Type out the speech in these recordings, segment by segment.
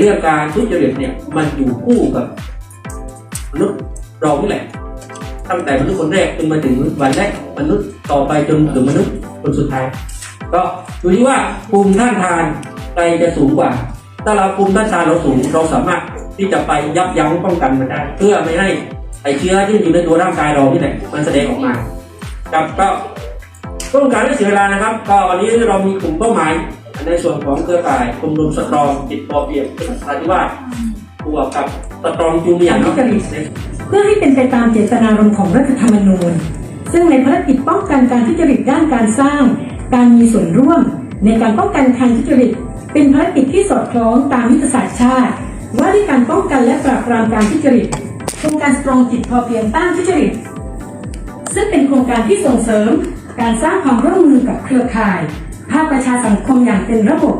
เรื่องการทุจริตเนี่ยมันอยู่คู่กับมนุษย์เรานี่แหละตั้งแต่มนุษย์คนแรกจนมาถึงวันแรกมนุษย์ต่อไปจนถึงมนุษย์คนสุดท้าย ก็ดูที่ว่าภูมิต้านทานใครจะสูงกว่า ถ้าเราภูมิต้านทานเราสูงเราสามารถที่จะไปยับยั้งป้องกันมันได้เพื่อไม่ให้ไอเชื้อที่อยู่ในตัวร่างกายเรานี่แหละมันแสดงออกมาครับก็เพื่อเป็นการไม่เสียเวลานะครับ ก็วันนี้เรามีกลุ่มเป้าหมาย ในส่วนของเครือข่ายกลุ่มรวมสตรองจิตพอเพียงเป็นภาษาทว่าบวกกับสตรองจูเนียร์เนาะเพื่อให้เป็นไปตามเจตนารมณ์ของรัฐธรรมนูญ ซึ่งในภารกิจป้องกันการทุจริตด้านการสร้าง การมีส่วนร่วม ในการป้องกันการทุจริต เป็นภารกิจที่สอดคล้องตามยุทธศาสตร์ชาติ ว่าด้วยการป้องกันและปราบปรามการทุจริตโครงการสตรองจิตพอเพียงต้านทุจริต ซึ่งเป็นโครงการที่ส่งเสริม การสร้างความร่วมมือกับเครือข่ายาคประชาสังคมอย่างเป็นระบบ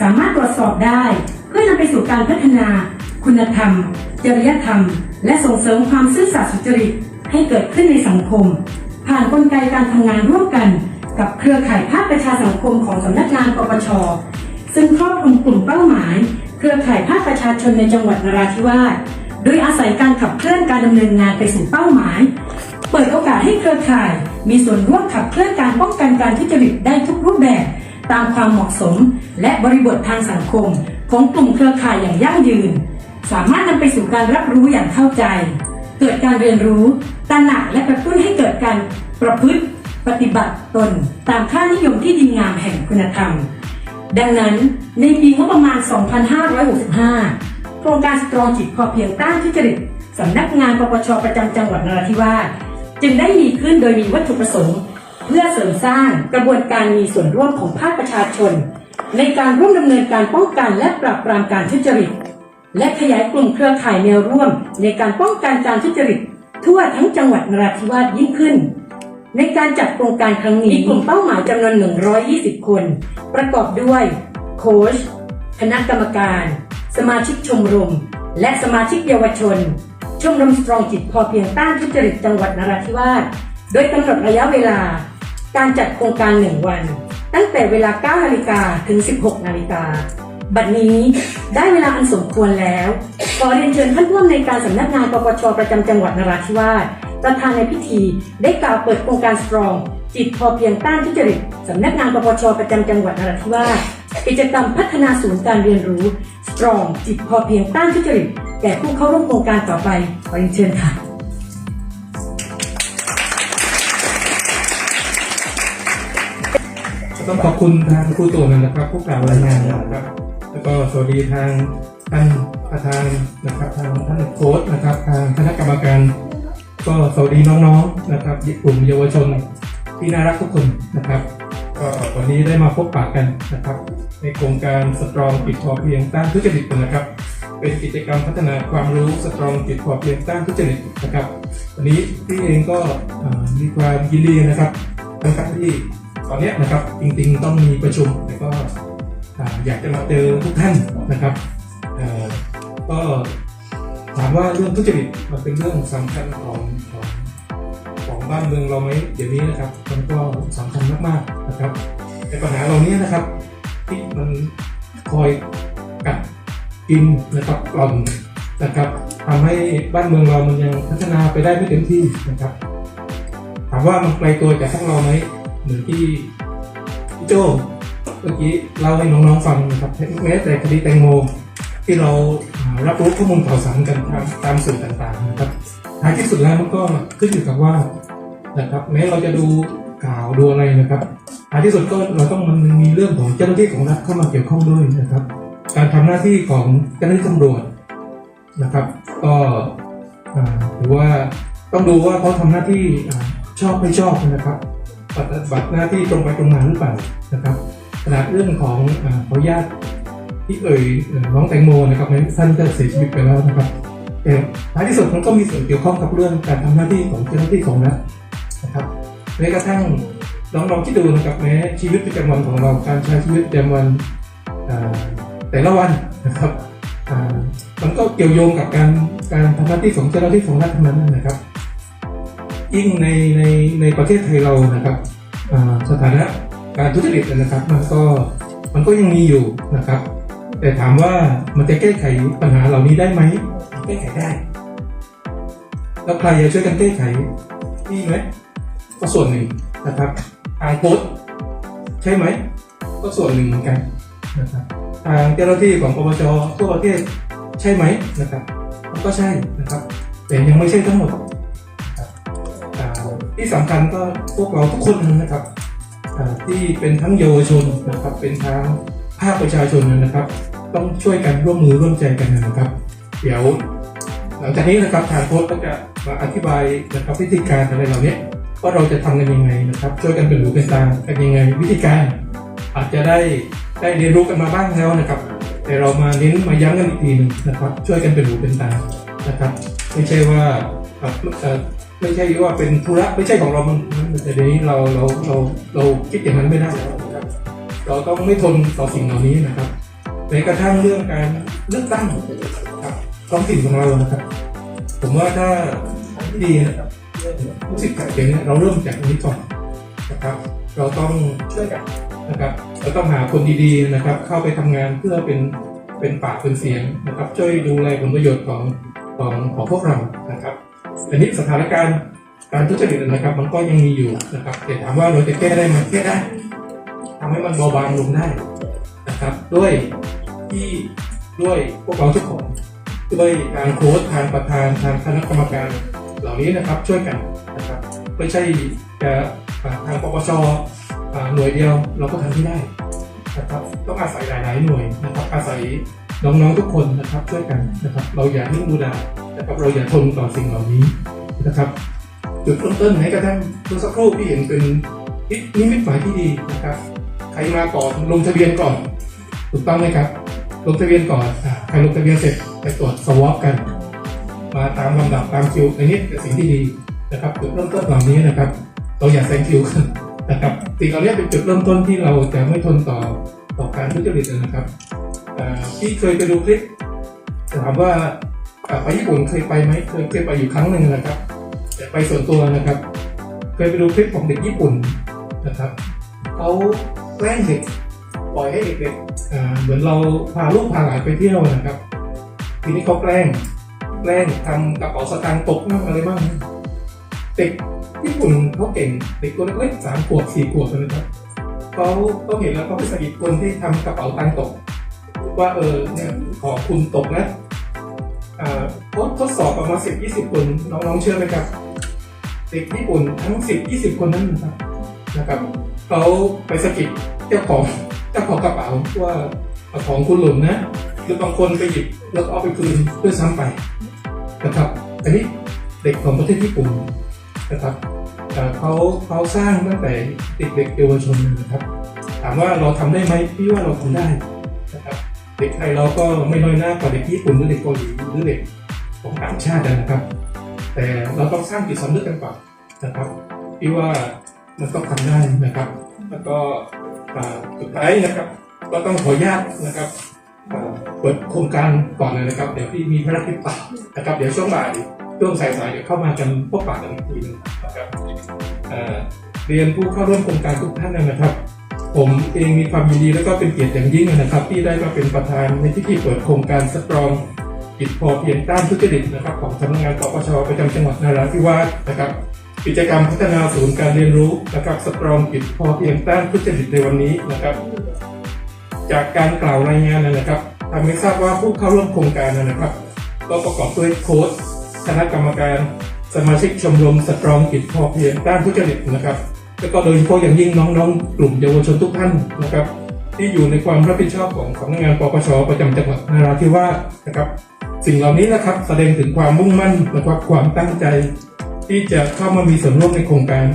สามารถตรวจสอบได้ เพื่อนำไปสู่การพัฒนา คุณธรรม จริยธรรม และส่งเสริมความซื่อสัตย์สุจริตให้เกิดขึ้นในสังคม ผ่านกลไกการทำงานร่วมกัน กับเครือข่ายภาคประชาสังคมของสำนักงานปปชซึ่งครอบคลุมกลุ่มเป้าหมาย เครือข่ายภาคประชาชนในจังหวัดนราธิวาสโดยอาศัยการขับเคลื่อนการดำเนินงานไปสู่เป้าหมาย เปิดโอกาสให้เครือข่าย มีส่วนร่วมขับเคลื่อนการป้องกันการทุจริตได้ทุกรูปแบบ ตามความเหมาะสม และบริบททางสังคม ของกลุ่มเครือข่ายอย่างยั่งยืน สามารถนำไปสู่การรับรู้อย่างเข้าใจ เกิดการเรียนรู้ตระหนักและกระตุ้นให้เกิดการประพฤติปฏิบัติตนตามค่านิยมที่ดีงามแห่งคุณธรรม ดังนั้นในปีงบประมาณ 2565 โครงการสตรองจิตพอเพียงต้านทุจริตสำนักงานปปชประจำจังหวัดนราธิวาส จึงได้มีขึ้นโดยมีวัตถุประสงค์ เพื่อเสริมสร้างกระบวนการมีส่วนร่วมของภาคประชาชน ในการร่วมดำเนินการป้องกันและปราบปรามการทุจริต และขยายกลุ่มเครือข่ายแนวร่วม ในการป้องกันการทุจริต ทั่วทั้งจังหวัดนราธิวาสยิ่งขึ้น ในการจัดโครงการครั้งนี้มีกลุ่มเป้าหมายจำนวน 120 คน ประกอบด้วยโค้ชคณะกรรมการ สมาชิกชมรม และสมาชิกเยาวชน ชมรมสตรองจิตพอเพียงต้านทุจริตจังหวัดนราธิวาส โดยกำหนดระยะเวลา การจัดโครงการ 1 วัน ตั้งแต่เวลา 9 นาฬิกาถึง 16 นาฬิกา บัดนี้ได้เวลาอันสมควรแล้ว ขอเรียนเชิญท่านผู้อำนวยการสำนักงานปปชประจำจังหวัดนราธิวาสประธานในพิธีได้กล่าวเปิดโครงการสตรองจิตพอเพียงต้านทุจริตสำนักงานปปชประจำจังหวัดนราธิวาสกิจกรรมพัฒนาศูนย์การเรียนรู้ สตรองจิตพอเพียงต้านทุจริต แก่ผู้เข้าร่วมโครงการต่อไปขอเรียนเชิญค่ะ ต้องขอบคุณทางครูตู่นะครับผู้กล่าวรายงานนะครับ แล้วก็สวัสดีทางท่านประธานนะครับ ทางท่านโค้ชนะครับ ทางคณะกรรมการ ก็สวัสดีน้องๆนะครับกลุ่มเยาวชนที่น่ารักทุกคนนะครับ ก็วันนี้ได้มาพบปะกันนะครับ ในโครงการสตรองปิดพอเพียงต้านทุจริตนะครับ เป็นกิจกรรมพัฒนาความรู้สตรองจิตพอเพียงต้านทุจริตนะครับวันนี้พี่เองก็มีความยินดีนะครับทั้งๆที่ตอนนี้นะครับจริงๆต้องมีประชุมแต่ก็อยากจะมาเจอทุกท่านนะครับก็ถามว่าเรื่องทุจริตมันเป็นเรื่องสำคัญของของของบ้านเมืองเราไหมเดี๋ยวนี้นะครับ มันก็สำคัญมากๆนะครับแต่ปัญหาเหล่านี้นะครับที่มันคอย กินนะครับกล่อนนะครับทำให้บ้านเมืองเรามันยังพัฒนาไปได้ไม่เต็มที่นะครับถามว่ามันไกลตัวจากพวกเราไหมเหมือนที่พี่โจเมื่อกี้เล่าให้น้องๆฟังนะครับแม้แต่คดีแตงโมที่เราอ่ารับรู้ข้อมูลข่าวสารกันตามตามสื่อต่างๆนะครับท้ายที่สุดแล้วมันก็ขึ้นอยู่กับว่านะครับแม้เราจะดูข่าวดูอะไรนะครับท้ายที่สุดก็เราต้องมันมีเรื่องของเจ้าหน้าที่ของรัฐเข้ามาเกี่ยวข้องด้วยนะครับ การทำหน้าที่ของเจ้าหน้าที่ตำรวจนะครับ ก็อ่าถือว่าต้องดูว่าเขาทำหน้าที่ชอบไม่ชอบนะครับปฏิบัติหน้าที่ตรงไปตรงมาหรือเปล่านะครับขนาดเรื่องของขออนุญาตที่เอ่ยน้องแตงโมนะครับแม้ท่านจะเสียชีวิตไปแล้วนะครับแต่ท้ายที่สุดมันก็มีส่วนเกี่ยวข้องกับเรื่องการทำหน้าที่ของเจ้าหน้าที่ของรัฐนะครับแม้กระทั่งน้องๆที่ดูนะครับแม้ชีวิตประจำวันของเราการใช้ชีวิตประจำวัน แต่ละวันนะครับมันก็เกี่ยวโยงกับการการทำหน้าที่ของเจ้าหน้าที่ของรัฐทั้งนั้นนะครับ ยิ่งในในในประเทศไทยเรานะครับสถานะการทุจริตนะครับ มันก็มันก็ยังมีอยู่นะครับ แต่ถามว่ามันจะแก้ไขปัญหาเหล่านี้ได้ไหมแก้ไขได้ แล้วใครจะช่วยกันแก้ไขนี่ไหมก็ส่วนหนึ่งนะครับทางโค้ดใช่ไหมก็ส่วนหนึ่งเหมือนกันนะครับ ทางเจ้าหน้าที่ของปปชทั่วประเทศใช่ไหมนะครับก็ใช่นะครับ แต่ยังไม่ใช่ทั้งหมดที่สำคัญก็พวกเราทุกคนนะครับที่เป็นทั้งเยาวชนนะครับเป็นทั้งภาคประชาชนนะครับ ต้องช่วยกันร่วมมือร่วมใจกันนะครับ เดี๋ยว หลังจากนี้นะครับทางโค้ชก็จะมาอธิบายนะครับวิธีการอะไรเหล่านี้ว่าเราจะทำกันยังไงนะครับ ช่วยกันเป็นหูเป็นตากันยังไง วิธีการอาจจะได้ ได้เรียนรู้กันมาบ้างแล้วนะครับ แต่เรามาเน้นมาย้ำกันอีกทีหนึ่งนะครับ ช่วยกันเป็นหูเป็นตานะครับ ไม่ใช่ว่าไม่ใช่ว่าเป็นธุระไม่ใช่ของเรามันแต่เดี๋ยวนี้เราเราเราเราคิดอย่างนั้นไม่ได้นะครับเราต้องไม่ทนต่อสิ่งเหล่านี้นะครับแม้กระทั่งเรื่องการเลือกตั้งครับท้องถิ่นของเรานะครับ ผมว่าถ้าที่ดีนะครับรู้สึกขัดเขียนเนี่ยเราเริ่มจากตรงนี้ก่อนนะครับ เราต้องช่วยกัน นะครับเราต้องหาคนดีๆนะครับ เข้าไปทำงานเพื่อเป็นเป็นปากเป็นเสียงนะครับ ช่วยดูแลผลประโยชน์ของของของพวกเรานะครับอันนี้สถานการณ์การทุจริตนะครับมันก็ยังมีอยู่นะครับแต่ถามว่าเราจะแก้ได้ไหมแก้ได้ทำให้มันเบาบางลงได้นะครับด้วยที่ด้วยพวกเราทุกคนด้วยทางโค้ชทางประธานทางคณะกรรมการเหล่านี้นะครับช่วยกันนะครับไม่ใช่จะอ่ทางปปช หน่วยเดียวเราก็ทำไม่ได้นะครับต้องอาศัยหลาย ๆ หน่วยนะครับอาศัยน้องๆทุกคนนะครับช่วยกันนะครับ เราอย่านิ่งดูดายนะครับเราอย่าทนต่อสิ่งเหล่านี้นะครับจุดเริ่มต้นให้กระทั่งเมื่อสักครู่ที่เห็นเป็นนิมิตหมายที่ดีนะครับ ใครมาก่อนลงทะเบียนก่อน ถูกต้องไหมครับ ลงทะเบียนก่อนใครลงทะเบียนเสร็จไปตรวจสวอปกัน มาตามลำดับตามคิวอันนี้เป็นสิ่งที่ดีนะครับจุดเริ่มต้นเหล่านี้นะครับ เราอย่าแซงคิวกั นะครับสิ่งเหล่านี้เป็นจุดเริ่มต้นที่เราจะไม่ทนต่อต่อการทุจริตนะครับที่เคยไปดูคลิปถามว่าไปญี่ปุ่นเคยไปไหมเคยเคยไปอยู่ครั้งหนึ่งนะครับ แต่ไปส่วนตัวนะครับ เคยไปดูคลิปของเด็กญี่ปุ่นนะครับเขาแกล้งเด็กปล่อยให้เด็กๆเหมือนเราพาลูกพาหลานไปเที่ยวนะครับ ทีนี้เขาแกล้งแกล้งทำกระเป๋าสตางค์ตกบ้างอะไรบ้าง เด็กญี่ปุ่นเขาเก่งเด็กตัวเล็กๆสามขวบสี่ขวบนะครับเขาเขาเห็นแล้วเขาไปสะกิดคนที่ทำกระเป๋าตังค์ตก ว่าเออเนี่ยของคุณตกนะอ่าทดสอบประมาณสิบยี่สิบคนน้องๆเชื่อไหมครับเด็กญี่ปุ่นทั้งสิบยี่สิบคนนั้นนะครับนะครับเขาไปสะกิดเจ้าของเจ้าของกระเป๋าว่าของคุณหล่นนะหรือบางคนไปหยิบแล้วก็เอาไปคืนด้วยซ้ำไปนะครับอันนี้เด็กของประเทศญี่ปุ่น นะครับเขาเขาสร้างตั้งแต่เด็กๆเยาวชนนะครับถามว่าเราทำได้ไหมพี่ว่าเราทำได้นะครับเด็กไทยเราก็ไม่น้อยหน้ากว่าเด็กญี่ปุ่นหรือเด็กเกาหลีหรือเด็กของต่างชาตินะครับ แต่เราต้องสร้างจิตสำนึกกันก่อนนะครับที่ว่ามันต้องทำได้นะครับ แล้วก็อ่าสุดท้ายนะครับก็ต้องขออนุญาตนะครับเปิดโครงการก่อนเลยนะครับ เดี๋ยวพี่มีภารกิจต่อนะครับ เดี๋ยวช่วงบ่าย ช่วงสายๆเดี๋ยวเข้ามากันพบปะกันอีกทีหนึงนะครับเรียนผู้เข้าร่วมโครงการทุกท่านนะครับ ผมเองมีความยินดีและก็เป็นเกียรติอย่างยิ่งนะครับ ที่ได้มาเป็นประธานในพิธีเปิดโครงการสตรองกิจพอเพียงต้านทุจริตนะครับของสำนักงานปปชประจำจังหวัดนราธิวาสนะครับ กิจกรรมพัฒนาศูนย์การเรียนรู้นะครับสตรองกิจพอเพียงต้านทุจริตในวันนี้นะครับ จากการกล่าวรายงานนะครับทำให้ทราบว่าผู้เข้าร่วมโครงการนะครับ ก็ประกอบด้วยโค้ช คณะกรรมการสมาชิกชมรมสตรองกิจพอเพียงต้านทุจริตนะครับ แล้วก็โดยเฉพาะอย่างยิ่งน้องๆ กลุ่มเยาวชนทุกท่านนะครับ ที่อยู่ในความรับผิดชอบของสำนักงานปปชประจำจังหวัดนราธิวาสนะครับ สิ่งเหล่านี้นะครับแสดงถึงความมุ่งมั่นและความตั้งใจ ที่จะเข้ามามีส่วนร่วมในโครงการ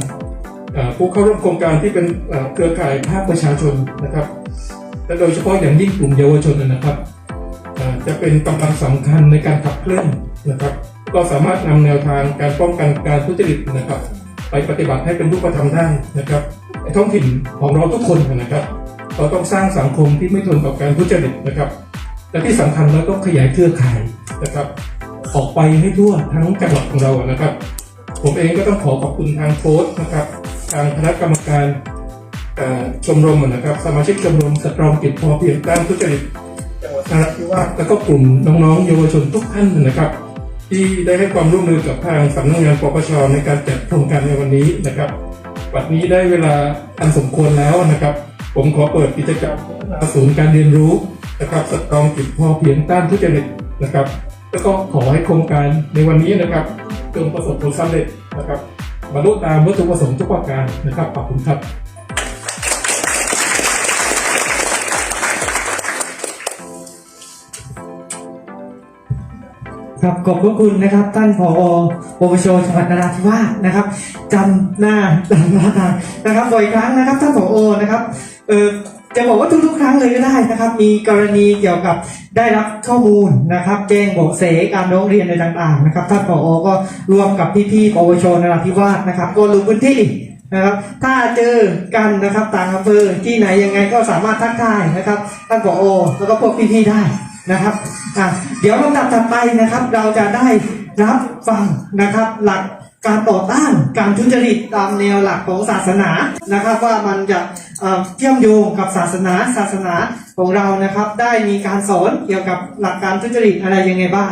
ผู้เข้าร่วมโครงการที่เป็นเครือข่ายภาคประชาชนนะครับ และโดยเฉพาะอย่างยิ่งกลุ่มเยาวชนนะครับจะเป็นกำลังสำคัญในการขับเคลื่อนนะครับ ก็สามารถนำแนวทางการป้องกันการทุจริตนะครับ ไปปฏิบัติให้เป็นรูปธรรมได้นะครับท้องถิ่นของเราทุกคนนะครับ เราต้องสร้างสังคมที่ไม่ทนต่อการทุจริตนะครับและที่สำคัญเราต้องขยายเครือข่ายนะครับ ออกไปให้ทั่วทั้งจังหวัดของเรานะครับ ผมเองก็ต้องขอขอบคุณทางโค้ชนะครับ ทางคณะกรรมการชมรมนะครับ สมาชิกชมรมสตรองกิจพอเพียงต้านทุจริตจังหวัดนราธิวาสแล้วก็กลุ่มน้องๆเยาวชนทุกท่านนะครับ ที่ได้ให้ความร่วมมือกับทางสำนักงานปปชในการจัดโครงการในวันนี้นะครับวันนี้ได้เวลาอันสมควรแล้วนะครับ ผมขอเปิดกิจกรรมศูนย์การเรียนรู้นะครับสตรองจิตพอเพียงต้านทุจริตนะครับ แล้วก็ขอให้โครงการในวันนี้นะครับจงประสบผลสำเร็จนะครับบรรลุตามวัตถุประสงค์ทุกประการนะครับขอบคุณครับ ครับขอบพระคุณนะครับ ท่านผอปปชจังหวัดนราธิวาสนะครับจำหน้าจำหน้าตานะครับบ่อยครั้งนะครับท่านผอนะครับเออจะบอกว่าทุกๆครั้งเลยก็ได้นะครับ มีกรณีเกี่ยวกับได้รับข้อมูลนะครับ แจ้งบาะแสการร้องเรียนในต่างๆนะครับท่านผอก็ร่วมกับพี่ๆปปชนราธิวาสนะครับ ก็ลงพื้นที่นะครับ ถ้าเจอกันนะครับต่างอำเภอที่ไหนยังไงก็สามารถทักทายนะครับท่านผอแล้วก็พวกพี่ๆได้ นะครับอะเดี๋ยวลำดับถัดไปนะครับ เราจะได้รับฟังนะครับหลักการต่อต้านการทุจริตตามแนวหลักของศาสนานะครับ ว่ามันจะเอ่อเชื่อมโยงกับศาสนาศาสนาของเรานะครับ ได้มีการสอนเกี่ยวกับหลักการทุจริตอะไรยังไงบ้าง